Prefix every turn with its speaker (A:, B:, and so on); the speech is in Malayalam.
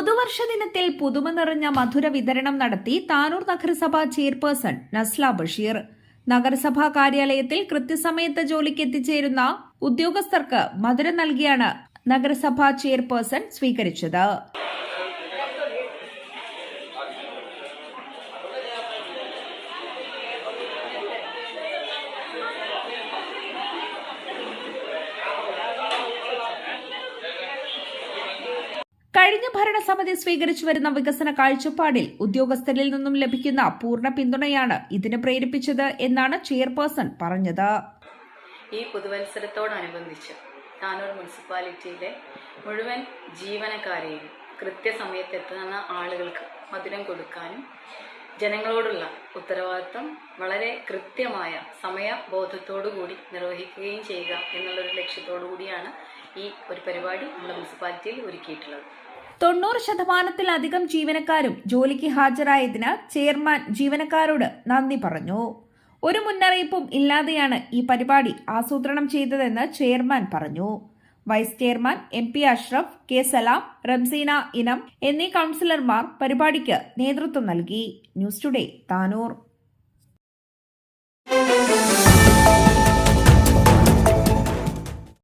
A: പുതുവർഷ ദിനത്തിൽ പുതുമ നിറഞ്ഞ മധുര വിതരണം നടത്തി താനൂർ നഗരസഭ ചെയർപേഴ്സൺ നസ്ല ബഷീർ. നഗരസഭാ കാര്യാലയത്തിൽ കൃത്യസമയത്ത് ജോലിക്ക് എത്തിച്ചേരുന്ന ഉദ്യോഗസ്ഥർക്ക് മധുരം നൽകിയാണ് നഗരസഭാ ചെയർപേഴ്സൺ സ്വീകരിച്ചത്. കഴിഞ്ഞ ഭരണസമിതി സ്വീകരിച്ചു വരുന്ന വികസന കാഴ്ചപ്പാടിൽ ഉദ്യോഗസ്ഥരിൽ നിന്നും ലഭിക്കുന്ന പൂർണ പിന്തുണയാണ് ഇതിന് പ്രേരിപ്പിച്ചത് എന്നാണ് ചെയർപേഴ്സൺ പറഞ്ഞത്.
B: ഈ പുതുവത്സരത്തോടനുബന്ധിച്ച് താനൂർ മുനിസിപ്പാലിറ്റിയിലെ മുഴുവൻ ജീവനക്കാരെയും കൃത്യസമയത്ത് എത്തുന്ന ആളുകൾക്ക് മധുരം കൊടുക്കാനും ജനങ്ങളോടുള്ള ഉത്തരവാദിത്വം വളരെ കൃത്യമായ സമയബോധത്തോടുകൂടി നിർവഹിക്കുകയും ചെയ്യുക എന്നുള്ളൊരു ലക്ഷ്യത്തോടു കൂടിയാണ് ഈ ഒരു പരിപാടി നമ്മുടെ മുനിസിപ്പാലിറ്റിയിൽ ഒരുക്കിയിട്ടുള്ളത്.
A: തൊണ്ണൂറ് ശതമാനത്തിലധികം ജീവനക്കാരും ജോലിക്ക് ഹാജരായതിന് ചെയർമാൻ ജീവനക്കാരോട് നന്ദി പറഞ്ഞു. ഒരു മുന്നറിയിപ്പും ഇല്ലാതെയാണ് ഈ പരിപാടി ആസൂത്രണം ചെയ്തതെന്ന് ചെയർമാൻ പറഞ്ഞു. Vice chairman M P Ashraf K Salam Ramseena ഇനം എന്നീ കൌൺസിലർമാർ പരിപാടിക്ക് നേതൃത്വം നൽകി. News today Tanur.